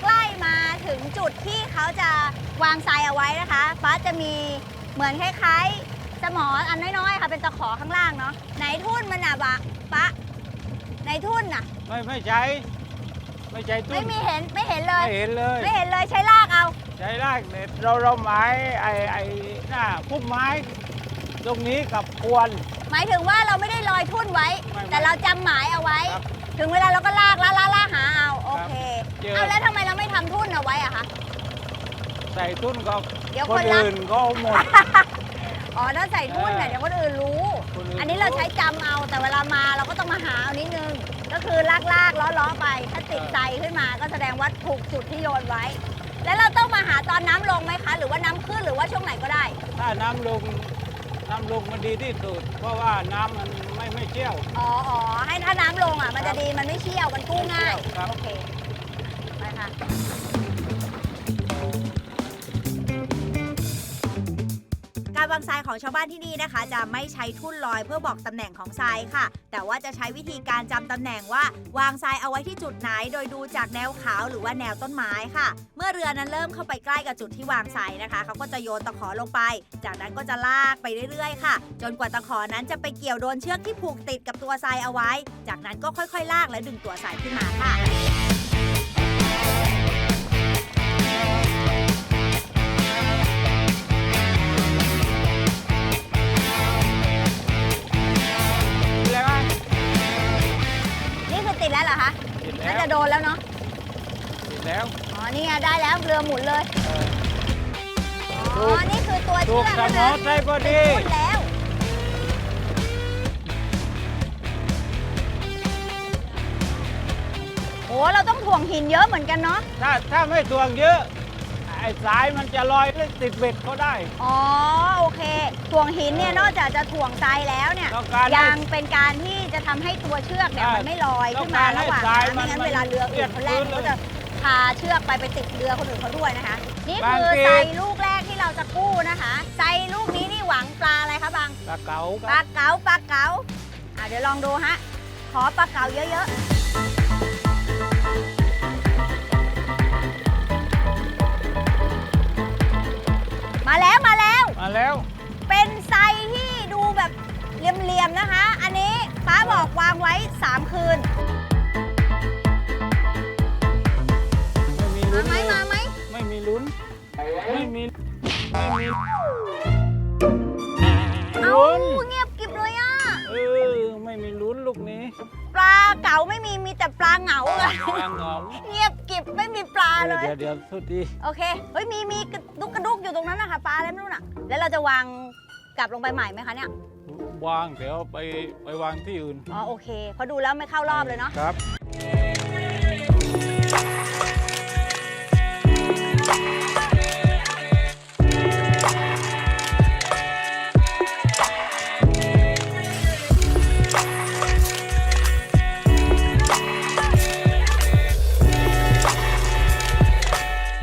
ใกล้มาถึงจุดที่เขาจะวางทรายเอาไว้นะคะฟ้าจะมีเหมือนคล้ายๆสมออันน้อยๆค่ะเป็นตะขอข้างล่างเนาะไหนทุ่นมันอะบะปะไหนทุ่นน่ะ ไม่ไม่ใช้ไม่ใช้ตุ้ไม่นมีเห็นไม่เห็นเลย ไม่เห็นเลย ไม่เห็นเลยใช้ลากเอา ใช้รากเนี่ยเราเราไม้ไอ้ไอ้หน้าพุ่มไม้ ตรงนี้กับควรหมายถึงว่าเราไม่ได้ลอยทุ่นไว้ ไม่แต่เราจำหมายเอาไว้ ครับ ถึงเวลาเราก็ลากลากลากลากหาเอาโอ เคเจอเอาแล้วทำไมเราไม่ทำทุ่นเอาไว้อะคะ ใส่ตุ้นก็เดี๋ยวคคนนรับ อื่นก็เอาหมด อ๋อถ้าใส่ทุ่นเนี่ยเออเดี๋ยวคนอื่นรู้ คนอื่นอันนี้เราใช้จำเอาแต่เวลามาเราก็ต้องมาหาเอานิดนึง ก็คือลากลากล้อล้อไป ถ้าติดใจขึ้นมาก็แสดงว่าถูกจุดที่โยนไว้ แล้วเราต้องมาหาตอนน้ำลงไหมคะ หรือว่าน้ำขึ้นหรือว่าช่วงไหนก็ได้ ถ้าน้ำลงน้ำลงมันดีที่สุด เพราะว่าน้ำมันไม่ไม่เชี่ยว อ๋ออ๋อให้ถ้าน้ำลงอะมันจะดีมันไม่เชี่ยวมันกู้ง่ายไม่เชี่ยวครับ โอเคไปค่ะ การวางทรายของชาวบ้านที่นี่นะคะ จะไม่ใช้ทุ่นลอยเพื่อบอกตำแหน่งของทรายค่ะ แต่ว่าจะใช้วิธีการจำตำแหน่งว่า วางทรายเอาไว้ที่จุดไหน โดยดูจากแนวขาวหรือว่าแนวต้นไม้ค่ะ เมื่อเรือนั้นเริ่มเข้าไปใกล้กับจุดที่วางทรายนะคะเขาก็จะโยนตะขอลงไป จากนั้นก็จะลากไปเรื่อยๆ ค่ะ จนกว่าตะขอนั้นจะไปเกี่ยวโดนเชือกที่ผูกติดกับตัวทรายเอาไว้ จากนั้นก็ค่อยๆ ลากและดึงตัวทรายขึ้นมาค่ะ จะโดนแล้วเนาะติดแล้วอ๋อนี่ไงได้แล้วเรือหมุนเลยเอออ๋อนี่คือตัวถูเชือกกสแล้วมอนะใส่พอดีหมุนแล้วโอ้เราต้องถ่วงหินเยอะเหมือนกันเนาะถ้าถ้าไม่ตวงเยอะ ไอ้สายมันจะลอยแล้วติดเบ็ดเขาได้ อ๋อโอเคถ่ วงหินเนี่ยนอกจากจะถ่วงทรายแล้วเนี่ยต้องการให้ยังเป็นการที่จะทำให้ตัวเชือกเนี่ยใช่มันไม่ลอยต้ขึ้อนงมาการให้ระหว่างทรายน้ำไม่งั้นมันเวลาเรืออื่นเปียกเขาแล่นพื้นเขาจะพาเชือกไปไปติดเรือคนอื่นเขาด้วยนะคะนี่บางคือที ไซลูกแรกที่เราจะกู้นะคะไซลูกนี้นี่หวังปลาอะไรคะบาง ปลาเก๋าปคลารับเก๋าปลาเก๋าอะเดี๋ยวลองดูฮะ ขอปลาเก๋าเยอะๆ อกวางไว้ 3 คืน ไม่มีมาลุ้นไหมเลยมาไหมไม่มีลุ้น ไม่มีไม่มีเอ้าลุ้นเงียบกริบเลยอะ เออไม่มีลุ้นลูกนี้ปลาเก๋าไม่มีมีแต่ปลาเหงาอะปลาเหงาเงียบกริบไม่มีปลาเลยเดี๋ยวเดี๋ยวสุดทีโอเค เฮ้ยมีมีกระดุกกระดุกอยู่ตรงนั้นนะคะปลาอะไรไม่รู้น่ะ แล้วเราจะวางกลับลงไปใหม่ไหมคะเนี่ย วางเดี๋ยวไปไปวางที่อื่น อ๋อโอเคเพราะดูแล้วไม่เข้ารอบเลยเนาะ ครับ